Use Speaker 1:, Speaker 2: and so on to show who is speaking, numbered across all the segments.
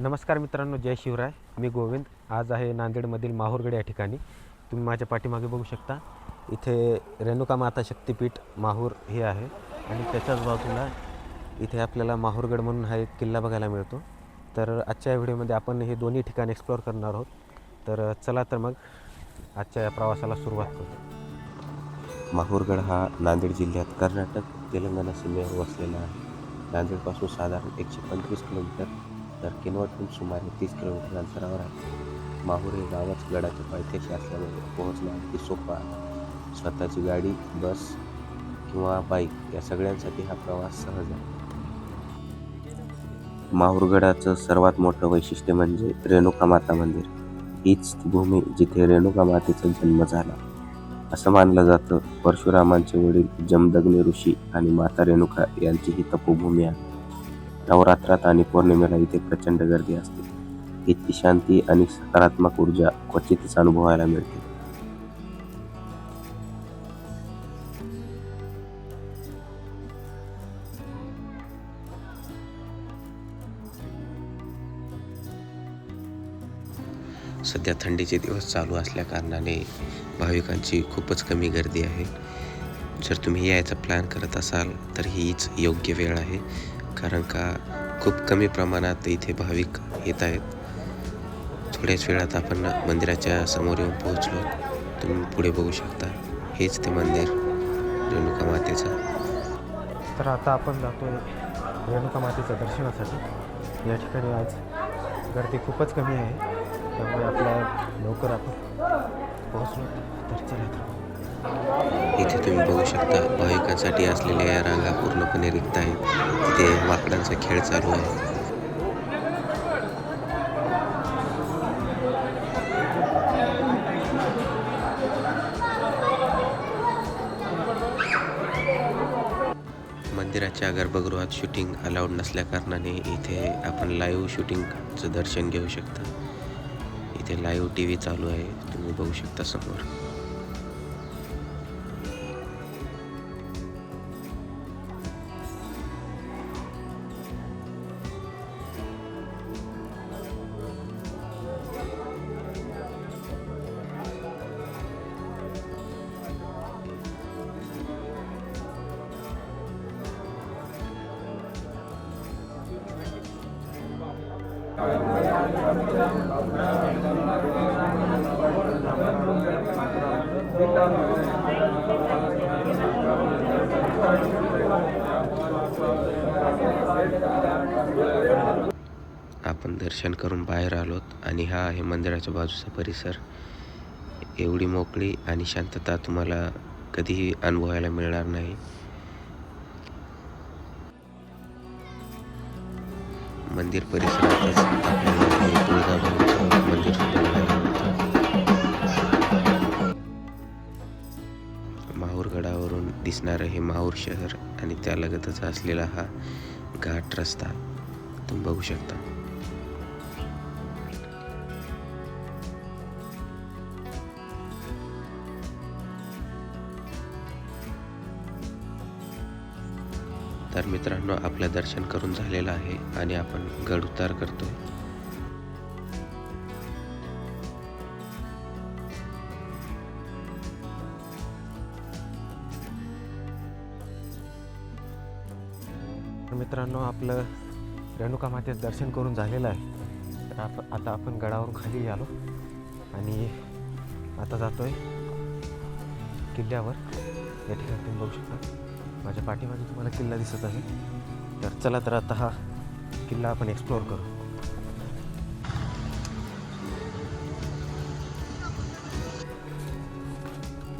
Speaker 1: नमस्कार मित्रांनो जय शिवराय. मी गोविंद. आज आहे नांदेडमधील माहूरगड या ठिकाणी. तुम्ही माझ्या पाठीमागे बघू शकता इथे रेणुका माता शक्तिपीठ माहूर हे आहे. आणि त्याच्याच बाजूला इथे आपल्याला माहूरगड म्हणून हा एक किल्ला बघायला मिळतो. तर आजच्या या व्हिडिओमध्ये आपण हे दोन्ही ठिकाण एक्सप्लोअर करणार आहोत. तर चला तर मग आजच्या या प्रवासाला सुरुवात करू.
Speaker 2: माहूरगड हा नांदेड जिल्ह्यात कर्नाटक तेलंगणा सीमेवर वसलेला आहे. नांदेडपासून साधारण एकशे पंचवीस किलोमीटर तर किनवटहून सुमारे तीस किलोमीटर अंतरावर आहे. माहूर हे गावच गडाच्या पायथ्याशी असल्यामुळे पोहोचणं अगदी सोपं आहे. स्वतःची गाडी बस किंवा बाईक या सगळ्यांसाठी हा प्रवास सहज आहे. माहूरगडाचं सर्वात मोठं वैशिष्ट्य म्हणजे रेणुका माता मंदिर. हीच भूमी जिथे रेणुका मातेचा जन्म झाला. असं मानलं जातं. परशुरामांचे वडील जमदग्नी ऋषी आणि माता रेणुका यांची ही तपोभूमी आहे. नवरात्रात आणि पौर्णिमेला इथे प्रचंड गर्दी असते. इतकी शांती आणि सकारात्मक ऊर्जा क्वचितच अनुभवायला मिळते. सध्या थंडीचे दिवस चालू असल्या कारणाने भाविकांची खूपच कमी गर्दी आहे. जर तुम्ही यायचा प्लॅन करत असाल तर हीच योग्य वेळ आहे. कारण का खूप कमी प्रमाणात इथे भाविक येत आहेत. थोड्याच वेळात आपण मंदिराच्या समोर येऊन पोहोचलो. तुम्ही पुढे बघू शकता. हेच ते मंदिर रेणुका मातेचं.
Speaker 1: तर आता आपण जातोय रेणुका मातेच्या दर्शनासाठी. या ठिकाणी आज गर्दी खूपच कमी आहे. त्यामुळे आपल्या लवकर आपण पोहोचलो. तर चला
Speaker 2: इथे तुम्ही बघू शकता भाविकांसाठी असलेल्या या रांगा पूर्णपणे रिक्त आहेत. तिथे माकडांचा खेळ चालू आहे. मंदिराच्या गर्भगृहात शूटिंग अलाउड नसल्या कारणाने इथे आपण लाईव्ह शूटिंगचं दर्शन घेऊ शकता. इथे लाईव्ह टी व्ही चालू आहे. तुम्ही बघू शकता समोर. आपण दर्शन करून बाहेर आलोत आणि हा आहे मंदिराच्या बाजूचा परिसर. एवढी मोकळी आणि शांतता तुम्हाला कधीही अनुभवायला मिळणार नाही. मंदिर परिसरातच आपल्याला हे तुळजाभवानीचं मंदिर माहूरगडावरून दिसणारं हे माहूर शहर आणि त्यालगतच असलेला हा घाट रस्ता तुम्ही बघू शकता. तर मित्रांनो आपलं दर्शन करून झालेलं आहे आणि आपण गड उतार करतो.
Speaker 1: तर मित्रांनो आपलं रेणुका मातेचं दर्शन करून झालेलं आहे. तर आप आता आपण गडावरून खाली आलो आणि आता जातो आहे किल्ल्यावर. या ठिकाणी तुम्ही बघू शकता. माझ्या पाठीमागे तुम्हाला किल्ला दिसत आहे. तर चला तर आता हा किल्ला आपण एक्सप्लोअर करू.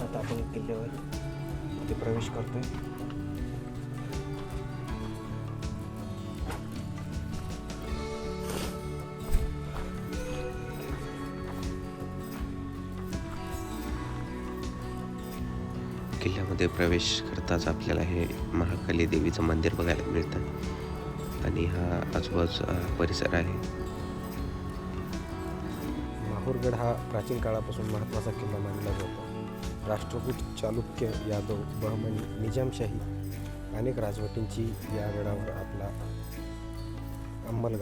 Speaker 1: आता आपण किल्ल्यावर प्रवेश करतोय.
Speaker 2: किल्ल्यामध्ये प्रवेश करताच आपल्याला हे महाकाली देवीचं मंदिर बघायला मिळतं. आणि हा आजूबाजूचा परिसर आहे.
Speaker 1: माहूरगड हा प्राचीन काळापासून महत्त्वाचा किल्ला मानला जातो. राष्ट्रकूट चालुक्य यादव बहमन निजामशाही अनेक राजवटींची या गडावर आपला अंमल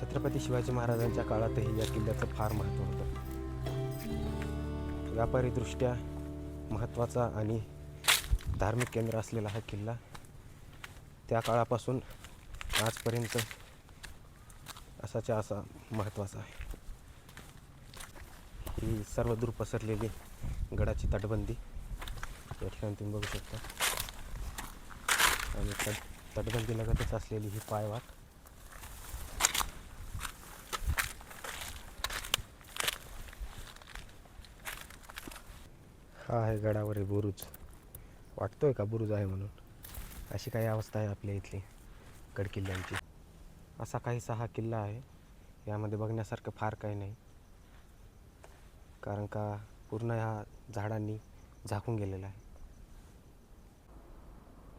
Speaker 1: छत्रपती शिवाजी महाराजांच्या काळातही या किल्ल्याचं फार महत्त्व होतं. व्यापारीदृष्ट्या महत्त्वाचा आणि धार्मिक केंद्र असलेला हा किल्ला त्या काळापासून आजपर्यंत असाच्या असा महत्त्वाचा आहे. ही सर्वदूर पसरलेली गडाची तटबंदी या ठिकाणी तुम्ही बघू शकता. आणि तट तटबंदी लगतच असलेली ही पायवाट हा आहे गडावरील बुरुज. वाटतोय का बुरुज आहे म्हणून? अशी काही अवस्था आहे आपल्या इथली गडकिल्ल्यांची. असा काहीसा हा किल्ला आहे. यामध्ये बघण्यासारखं फार काही नाही. कारण का पूर्ण ह्या झाडांनी झाकून गेलेला आहे.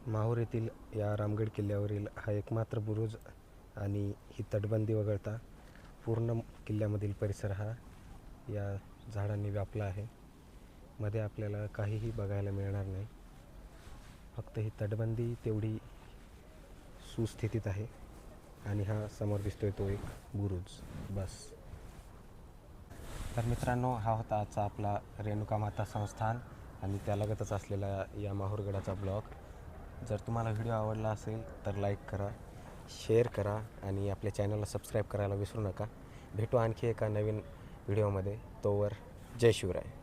Speaker 1: माहूर येथील या रामगड किल्ल्यावरील हा एकमात्र बुरुज आणि ही तटबंदी वगळता पूर्ण किल्ल्यामधील परिसर हा या झाडांनी व्यापला आहे. मध्ये आपल्याला काहीही बघायला मिळणार नाही. फक्त ही तटबंदी तेवढी सुस्थितीत आहे. आणि हा समोर दिसतोय तो एक बुरुज. बस. तर मित्रांनो हा होता आजचा आपला रेणुका माता संस्थान आणि त्यालगतच असलेला या माहूरगडाचा ब्लॉग. जर तुम्हाला व्हिडिओ आवडला असेल तर लाईक करा शेअर करा आणि आपल्या चॅनलला सबस्क्राईब करायला विसरू नका. भेटू आणखी एका नवीन व्हिडिओमध्ये. तोवर जय शिवराय.